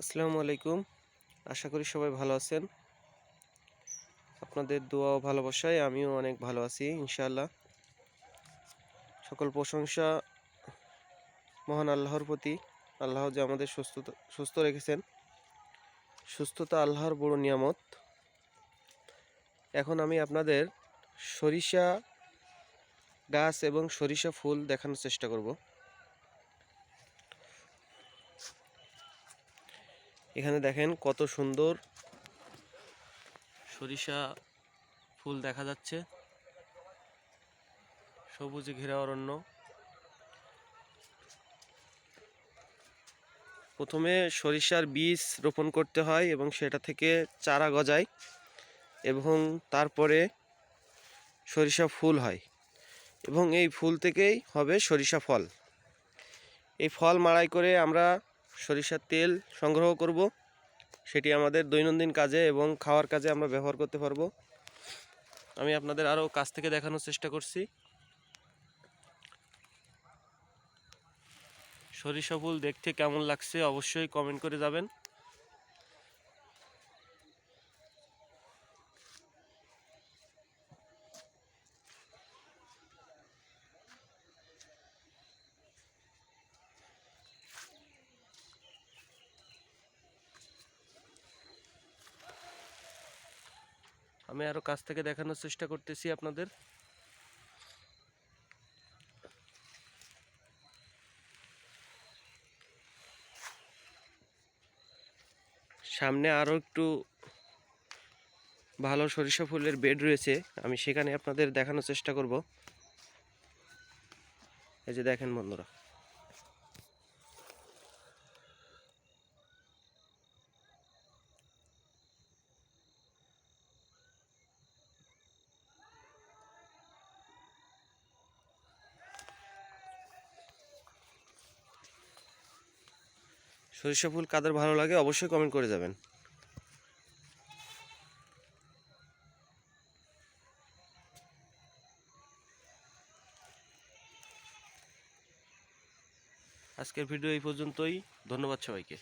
আসসালামু আলাইকুম। আশা করি সবাই ভালো আছেন। আপনাদের দোয়া ও ভালোবাসায় আমিও অনেক ভালো আছি, ইনশাআল্লাহ। সকল প্রশংসা মহান আল্লাহর প্রতি। আল্লাহ যে আমাদের সুস্থতা, সুস্থ রেখেছেন। সুস্থতা আল্লাহর বড় নিয়ামত। এখন আমি আপনাদের সরিষা গাছ এবং সরিষা ফুল দেখানোর চেষ্টা করব। এখানে দেখেন কত সুন্দর সরিষা ফুল দেখা যাচ্ছে। সবুজে ঘেরা অরণ্য। প্রথমে সরিষার বীজ রোপণ করতে হয় এবং সেটা থেকে চারা গজায় এবং তারপরে সরিষা ফুল হয় এবং এই ফুল থেকেই হবে সরিষা ফল। এই ফল মাড়াই করে আমরা সরিষার তেল সংগ্রহ করব। সেটি আমাদের দৈনন্দিন কাজে এবং খাওয়ার কাজে আমরা ব্যবহার করতে পারব। আমি আপনাদের আরও কাছ থেকে দেখানোর চেষ্টা করছি। সরিষা ফুল দেখতে কেমন লাগছে অবশ্যই কমেন্ট করে যাবেন। আমি আরও কাছ থেকে দেখানোর চেষ্টা করতেছি আপনাদের। সামনে আরও একটু ভালো সরিষা ফুলের বেড রয়েছে, আমি সেখানে আপনাদের দেখানোর চেষ্টা করব। এই যে দেখেন বন্ধুরা। সরিষা ফুল কাদের ভালো লাগে অবশ্যই কমেন্ট করে যাবেন। আজকের ভিডিও এই পর্যন্তই, ধন্যবাদ সবাইকে।